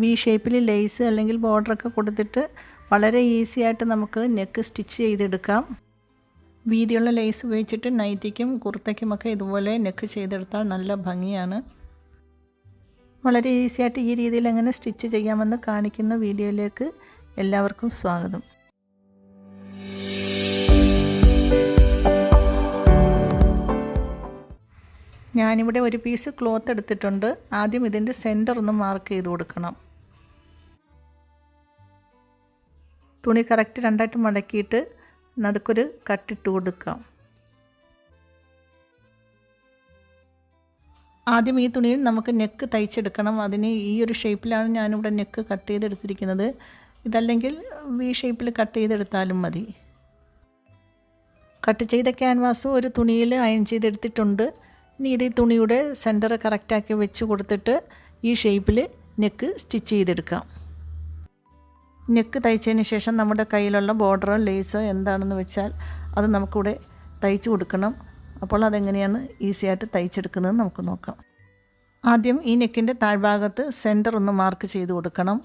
V ഷേപ്പിൽ lace അല്ലെങ്കിൽ ബോർഡറൊക്കെ കൊടുത്തിട്ട് വളരെ ഈസി ആയിട്ട് നമുക്ക് നെക്ക് സ്റ്റിച്ച് ചെയ്തെടുക്കാം. വീതിയുള്ള ലേസ് ഉപയോഗിച്ചിട്ട് നൈറ്റിക്കും കുർത്തയ്ക്കുമൊക്കെ ഇതുപോലെ നെക്ക് ചെയ്തെടുത്താൽ നല്ല ഭംഗിയാണ്. വളരെ ഈസി ആയിട്ട് ഈ രീതിയിൽ എങ്ങനെ സ്റ്റിച്ച് ചെയ്യാമെന്ന് കാണിക്കുന്ന വീഡിയോയിലേക്ക് എല്ലാവർക്കും സ്വാഗതം. ഞാനിവിടെ ഒരു പീസ് ക്ലോത്ത് എടുത്തിട്ടുണ്ട്. ആദ്യം ഇതിന്റെ സെന്റർ ഒന്ന് മാർക്ക് ചെയ്ത് കൊടുക്കണം. തുണി കറക്റ്റ് രണ്ടായിട്ട് മടക്കിയിട്ട് നടുക്കൊരു കട്ടിട്ട് കൊടുക്കാം. ആദ്യം ഈ തുണിയിൽ നമുക്ക് നെക്ക് തയ്ച്ചെടുക്കണം. അതിന് ഈ ഒരു ഷേപ്പിലാണ് ഞാനിവിടെ നെക്ക് കട്ട് ചെയ്തെടുത്തിരിക്കുന്നത്. ഇതല്ലെങ്കിൽ വി ഷേപ്പിൽ കട്ട് ചെയ്തെടുത്താലും മതി. കട്ട് ചെയ്ത ക്യാൻവാസും ഒരു തുണിയിൽ അയൺ ചെയ്തെടുത്തിട്ടുണ്ട്. ഇനി ഇത് തുണിയുടെ സെന്റർ കറക്റ്റാക്കി വെച്ച് കൊടുത്തിട്ട് ഈ ഷേപ്പിൽ നെക്ക് സ്റ്റിച്ച് ചെയ്തെടുക്കാം. നെക്ക് തയ്ച്ചതിന് ശേഷം നമ്മുടെ കയ്യിലുള്ള ബോർഡറോ ലേസോ എന്താണെന്ന് വെച്ചാൽ അത് നമുക്കിവിടെ തയ്ച്ചു കൊടുക്കണം. അപ്പോൾ അതെങ്ങനെയാണ് ഈസി ആയിട്ട് തയ്ച്ചെടുക്കുന്നത് നമുക്ക് നോക്കാം. ആദ്യം ഈ നെക്കിന്റെ താഴ്ഭാഗത്ത് സെന്റർ ഒന്ന് മാർക്ക് ചെയ്ത് കൊടുക്കണം.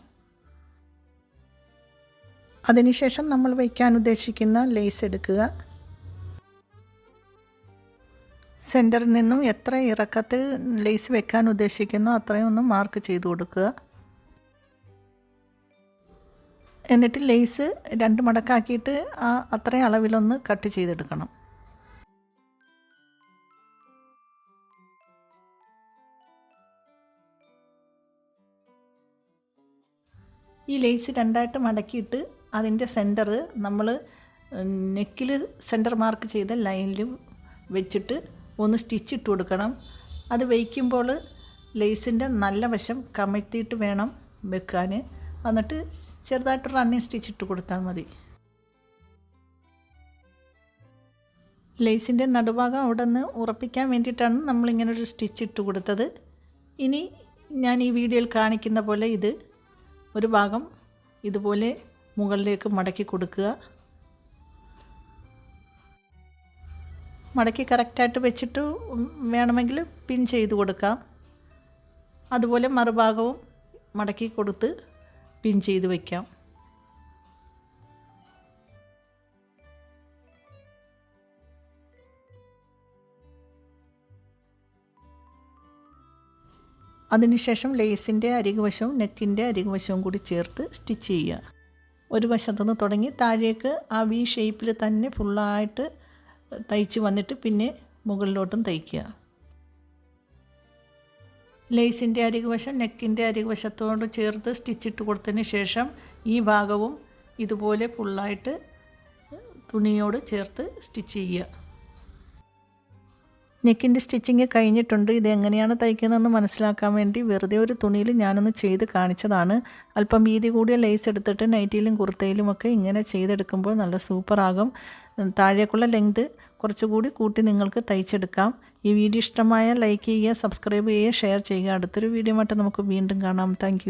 അതിനുശേഷം നമ്മൾ വയ്ക്കാൻ ഉദ്ദേശിക്കുന്ന ലേസ് എടുക്കുക. സെന്ററിൽ നിന്നും എത്ര ഇറക്കത്തിൽ ലേസ് വെക്കാൻ ഉദ്ദേശിക്കുന്നോ അത്രയും ഒന്ന് മാർക്ക് ചെയ്ത് കൊടുക്കുക. എന്നിട്ട് ലേസ് രണ്ട് മടക്കാക്കിയിട്ട് ആ അത്രയും അളവിലൊന്ന് കട്ട് ചെയ്തെടുക്കണം. ഈ ലേസ് രണ്ടായിട്ട് മടക്കിയിട്ട് അതിന്റെ സെന്റർ നമ്മൾ നെക്കിൽ സെന്റർ മാർക്ക് ചെയ്ത ലൈനിൽ വെച്ചിട്ട് ഒന്ന് സ്റ്റിച്ച് ഇട്ട് കൊടുക്കണം. അത് വയ്ക്കുമ്പോൾ ലേസിന്റെ നല്ല വശം കമഴ്ത്തിയിട്ട് വേണം വെക്കാൻ എന്നിട്ട് ചെറുതായിട്ട് റണ്ണിങ് സ്റ്റിച്ച് ഇട്ട് കൊടുത്താൽ മതി. ലേസിന്റെ നടുഭാഗം അവിടെ നിന്ന് ഉറപ്പിക്കാൻ വേണ്ടിയിട്ടാണ് നമ്മളിങ്ങനെ ഒരു സ്റ്റിച്ച് ഇട്ട് കൊടുത്തത്. ഇനി ഞാൻ ഈ വീഡിയോയിൽ കാണിക്കുന്ന പോലെ ഇത് ഒരു ഭാഗം ഇതുപോലെ മുകളിലേക്ക് മടക്കി കൊടുക്കുക. മടക്കി കറക്റ്റായിട്ട് വെച്ചിട്ട് വേണമെങ്കിൽ പിൻ ചെയ്ത് കൊടുക്കാം. അതുപോലെ മറുഭാഗവും മടക്കി കൊടുത്ത് പിൻ ചെയ്ത് വയ്ക്കാം അതിനുശേഷം ലേസിന്റെ അരികുവശവും നെക്കിന്റെ അരികുവശവും കൂടി ചേർത്ത് സ്റ്റിച്ച് ചെയ്യുക. ഒരു വശത്തുനിന്ന് തുടങ്ങി താഴേക്ക് ആ വി ഷേപ്പിൽ തന്നെ ഫുള്ളായിട്ട് തയ്ച്ച് വന്നിട്ട് പിന്നെ മുകളിലോട്ടും തയ്ക്കുക. ലേസിന്റെ അരികുവശം നെക്കിന്റെ അരികുവശത്തോട് ചേർത്ത് സ്റ്റിച്ചിട്ട് കൊടുത്തതിന് ശേഷം ഈ ഭാഗവും ഇതുപോലെ ഫുള്ളായിട്ട് തുണിയോട് ചേർത്ത് സ്റ്റിച്ച് ചെയ്യുക. നെക്കിന്റെ സ്റ്റിച്ചിങ് കഴിഞ്ഞിട്ടുണ്ട്. ഇത് എങ്ങനെയാണ് തയ്ക്കുന്നതെന്ന് മനസ്സിലാക്കാൻ വേണ്ടി വെറുതെ ഒരു തുണിയിൽ ഞാനൊന്ന് ചെയ്ത് കാണിച്ചതാണ്. അല്പം വീതി കൂടിയ ലേസ് എടുത്തിട്ട് നൈറ്റിയിലും കുർത്തയിലും ഒക്കെ ഇങ്ങനെ ചെയ്തെടുക്കുമ്പോൾ നല്ല സൂപ്പറാകും താഴേക്കുള്ള ലെങ്ത് കുറച്ചുകൂടി കൂട്ടി നിങ്ങൾക്ക് തയ്ച്ചെടുക്കാം. ഈ വീഡിയോ ഇഷ്ടമായ ലൈക്ക് ചെയ്യുക സബ്സ്ക്രൈബ് ചെയ്യുക ഷെയർ ചെയ്യുക. അടുത്തൊരു വീഡിയോ ആയിട്ട് നമുക്ക് വീണ്ടും കാണാം. താങ്ക്